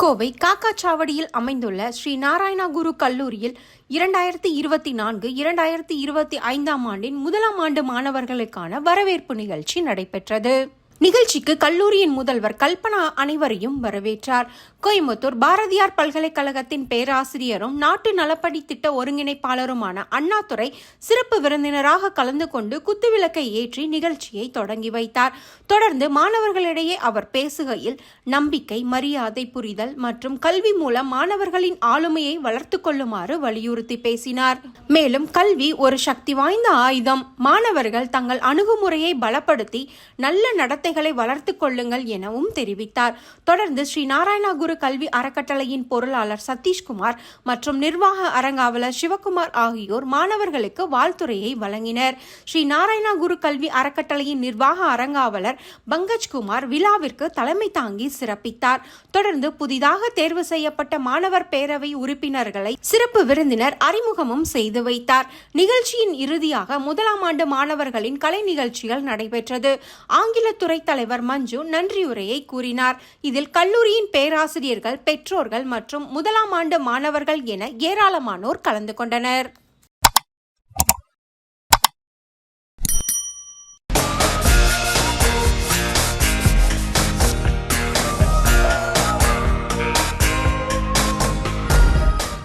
கோவை காக்காச்சாவடியில் அமைந்துள்ள ஸ்ரீ நாராயணா குரு கல்லூரியில் இரண்டாயிரத்தி இருபத்தி நான்கு இரண்டாயிரத்தி இருபத்தி ஐந்தாம் ஆண்டின் முதலாம் ஆண்டு மாணவர்களுக்கான வரவேற்பு நிகழ்ச்சி நடைபெற்றது. நிகழ்ச்சிக்கு கல்லூரியின் முதல்வர் கல்பனா அனைவரையும் வரவேற்றார். கோயம்புத்தூர் பாரதியார் பல்கலைக்கழகத்தின் பேராசிரியரும் நாட்டு நலப்பணி திட்ட ஒருங்கிணைப்பாளருமான அண்ணாதுரை சிறப்பு விருந்தினராக கலந்து கொண்டு குத்துவிளக்கை ஏற்றி நிகழ்ச்சியை தொடங்கி வைத்தார். தொடர்ந்து மாணவர்களிடையே அவர் பேசுகையில் நம்பிக்கை மரியாதை புரிதல் மற்றும் கல்வி மூலம் மாணவர்களின் ஆளுமையை வளர்த்து கொள்ளுமாறு வலியுறுத்தி பேசினார். மேலும் கல்வி ஒரு சக்தி வாய்ந்த ஆயுதம். மாணவர்கள் தங்கள் அணுகுமுறையை பலப்படுத்தி நல்ல நடத்தைகளை வளர்த்துக் கொள்ளுங்கள் எனவும் தெரிவித்தார். தொடர்ந்து ஸ்ரீ நாராயண குரு கல்வி அறக்கட்டளையின் பொருளாளர் சதீஷ்குமார் மற்றும் நிர்வாக அரங்காவலர் சிவகுமார் ஆகியோர் மாணவர்களுக்கு வாழ்த்துறையை வழங்கினர். ஸ்ரீ நாராயண குரு கல்வி அறக்கட்டளையின் நிர்வாக அரங்காவலர் பங்கஜ்குமார் விழாவிற்கு தலைமை தாங்கி சிறப்பித்தார். தொடர்ந்து புதிதாக தேர்வு செய்யப்பட்ட மாணவர் பேரவை உறுப்பினர்களை சிறப்பு விருந்தினர் அறிமுகமும் செய்து வைத்தார். நிகழ்ச்சியின் இறுதியாக முதலாம் ஆண்டு மாணவர்களின் கலை நிகழ்ச்சிகள் நடைபெற்றது. ஆங்கிலத்துறை தலைவர் மஞ்சு நன்றியுரையை கூறினார். இதில் கல்லூரியின் பேராசிரியர்கள் பெற்றோர்கள் மற்றும் முதலாம் ஆண்டு மாணவர்கள் என ஏராளமானோர் கலந்து கொண்டனர்.